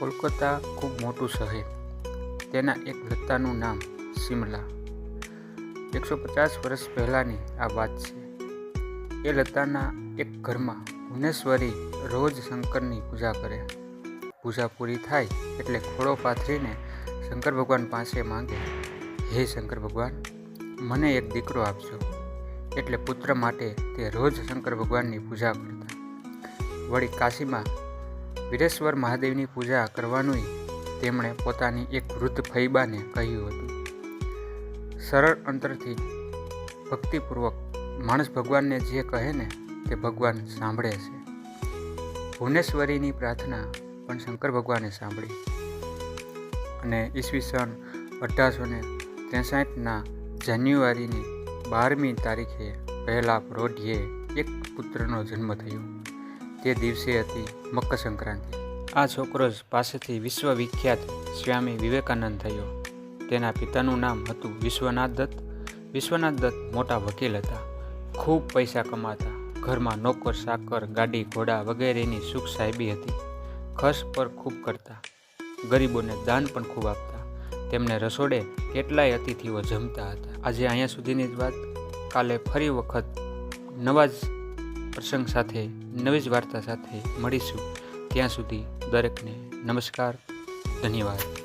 કરતાં ખૂબ મોટું શહેર. તેના એક લતાનું નામ સિમલા એકસો પચાસ વર્ષ પહેલાંની આ વાત છે. એ લતાના એક ઘરમાં ભુવનેશ્વરી રોજ શંકરની પૂજા કરે. પૂજા પૂરી થાય એટલે ખોળો પાથરીને શંકર ભગવાન પાસે માંગે, હે શંકર ભગવાન, મને એક દીકરો આપજો. એટલે પુત્ર માટે તે રોજ શંકર ભગવાનની પૂજા કરતા. વળી કાશીમાં વીરેશ્વર મહાદેવની પૂજા કરવાનું તેમણે પોતાની એક વૃદ્ધ ફૈબાને કહ્યું હતું. સરળ અંતરથી ભક્તિપૂર્વક માણસ ભગવાનને જે કહે ને તે ભગવાન સાંભળે છે. ભુવનેશ્વરીની પ્રાર્થના પણ શંકર ભગવાને સાંભળી. અને ઈસવીસન અઢારસો ને ત્રેસઠના જાન્યુઆરીની બારમી તારીખે પહેલા રોઢિયે એક પુત્રનો જન્મ થયો. તે દિવસે હતી મકર સંક્રાંતિ. આ છોકરો જ પાસેથી વિશ્વવિખ્યાત સ્વામી વિવેકાનંદ થયો. તેના પિતાનું નામ હતું વિશ્વનાથ દત્ત. વિશ્વનાથ દત્ત મોટા વકીલ હતા. ખૂબ પૈસા કમાતા. ઘરમાં નોકર, સાકર, ગાડી, ઘોડા વગેરેની સુખ સાહેબી હતી. ખર્ચ પર ખૂબ કરતા. ગરીબોને દાન પણ ખૂબ આપતા. તેમને રસોડે કેટલાય અતિથિઓ જમતા હતા. આજે અહીંયા સુધીની જ વાત. કાલે ફરી વખત નવા જ પ્રસંગ સાથે નવી જ વાર્તા સાથે મળીશું. ત્યાં સુધી દરેકને નમસ્કાર ધન્યવાદ.